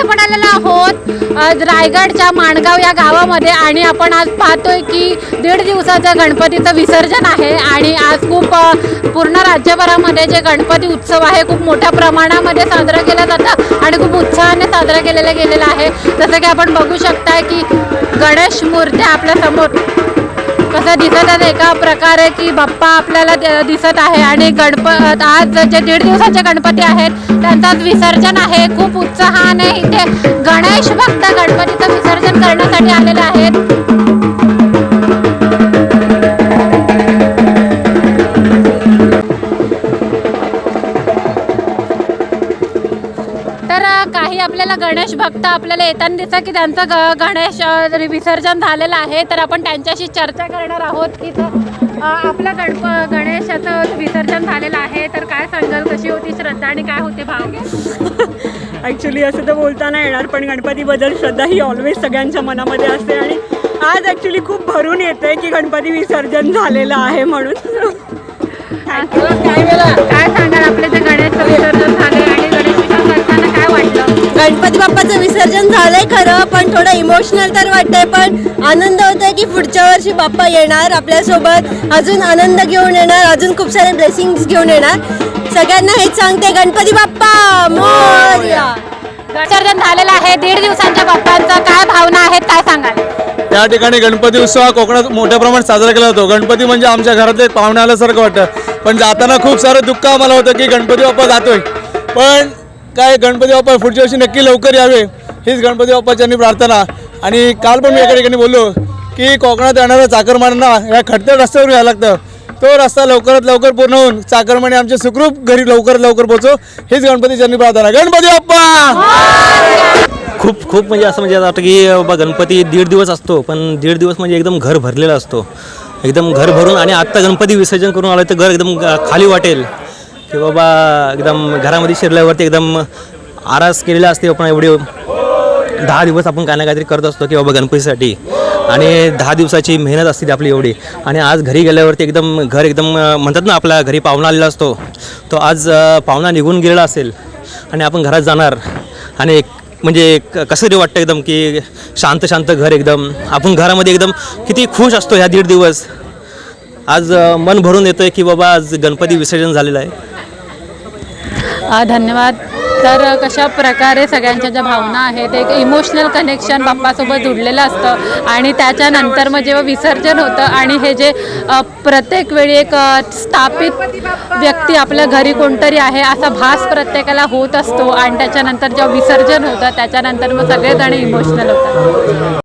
आज रायगडच्या माणगाव या गावामध्ये आणि आपण आज पाहतोय की दीड दिवसाचं गणपतीचं विसर्जन आहे आणि आज खूप पूर्ण राज्यभरामध्ये जे गणपती उत्सव आहे खूप मोठ्या प्रमाणामध्ये साजरा केला जातं आणि खूप उत्साहाने साजरा केलेला गेलेला आहे. जसं की आपण बघू शकताय की गणेश मूर्त्या आपल्यासमोर कसं दिसत आहे एका प्रकारे की बाप्पा आपल्याला दिसत आहे आणि गणप आज जे दीड दिवसाचे गणपती आहेत त्यांचं विसर्जन आहे. खूप उत्साहाने इथे गणेश भक्त गणपतीचं विसर्जन करण्यासाठी आलेले आहेत. काही आपल्याला गणेश भक्त आपल्याला येताना दिसतात की त्यांचं ग गणेश विसर्जन झालेलं आहे तर आपण त्यांच्याशी चर्चा करणार आहोत की आपलं गणप गणेशाचं विसर्जन झालेलं आहे तर काय सांगाल? कशी होती श्रद्धा आणि काय होते भाव? ॲक्च्युली असं तर बोलता नाही येणार पण गणपतीबद्दल श्रद्धा ही ऑलवेज सगळ्यांच्या मनामध्ये असते आणि आज ॲक्च्युली खूप भरून येते की गणपती विसर्जन झालेलं आहे म्हणून. काय सांगाल? गणपती बाप्पाचं विसर्जन झालंय खरं पण थोडं इमोशनल तर वाटतंय पण आनंद होतोय की पुढच्या वर्षी बाप्पा येणार आपल्यासोबत. अजून आनंद घेऊन येणार अजून खूप सारे ब्लेसिंग्स घेऊन येणार. सगळ्यांना हेच सांगते गणपती बाप्पा मोरया. विसर्जन झालेलं आहे दीड दिवसांच्या बाप्पांचं. काय भावना आहेत काय सांगाल? त्या ठिकाणी गणपती उत्सव हा कोकणात मोठ्या प्रमाणात साजरा केला जातो. गणपती म्हणजे आमच्या घरातले पाहुणे आल्यासारखं वाटतं. पण जाताना खूप सारं दुःख आम्हाला होतं की गणपती बाप्पा जातोय. पण काय गणपती बाप्पा पुढच्या वर्षी नक्की लवकर यावे हीच गणपती बाप्पाच्यांनी प्रार्थना. आणि काल पण मी एका ठिकाणी बोललो की कोकणात येणाऱ्या चाकरमानांना या खडतर रस्त्यावर यायला लागतं. तो रस्ता लवकरात लवकर पूर्ण होऊन चाकरमाने आमचे सुखरूप घरी लवकरात लवकर पोहोचो हीच गणपतीच्यांनी प्रार्थना. गणपती बाप्पा! खूप खूप म्हणजे असं म्हणजे आता वाटतं की बाबा गणपती दीड दिवस असतो पण दीड दिवस म्हणजे एकदम घर भरलेला असतो. एकदम घर भरून आणि आत्ता गणपती विसर्जन करून आलं तर घर एकदम खाली वाटेल. की बाबा एकदम घरामध्ये शिरल्यावरती एकदम आरास केलेला असते आपण एवढी दहा दिवस आपण काय ना काहीतरी करत असतो की बाबा गणपतीसाठी. आणि दहा दिवसाची मेहनत असते आपली एवढी. आणि आज घरी गेल्यावरती एकदम घर एकदम म्हणतात ना आपल्या घरी पाहुणा आलेला असतो. तो आज पाहुणा निघून गेलेला असेल आणि आपण घरात जाणार. आणि एक म्हणजे क- कसं तरी वाटतं एकदम की शांत शांत घर एकदम. आपण घरामध्ये एकदम किती खुश असतो ह्या दीड दिवस. आज मन भरून येतं आहे की बाबा आज गणपती विसर्जन झालेलं आहे. धन्यवाद. तर कशा प्रकारे सगळ्यांच्या ज्या भावना आहेत एक इमोशनल कनेक्शन बाप्पासोबत जुडलेलं असतं आणि त्याच्यानंतर मग जेव्हा विसर्जन होतं आणि हे जे प्रत्येक वेळी एक स्थापित व्यक्ती आपल्या घरी कोणतरी आहे असा भास प्रत्येकाला होत असतो आणि त्याच्यानंतर जेव्हा विसर्जन होतं त्याच्यानंतर मग सगळेजण इमोशनल होतात.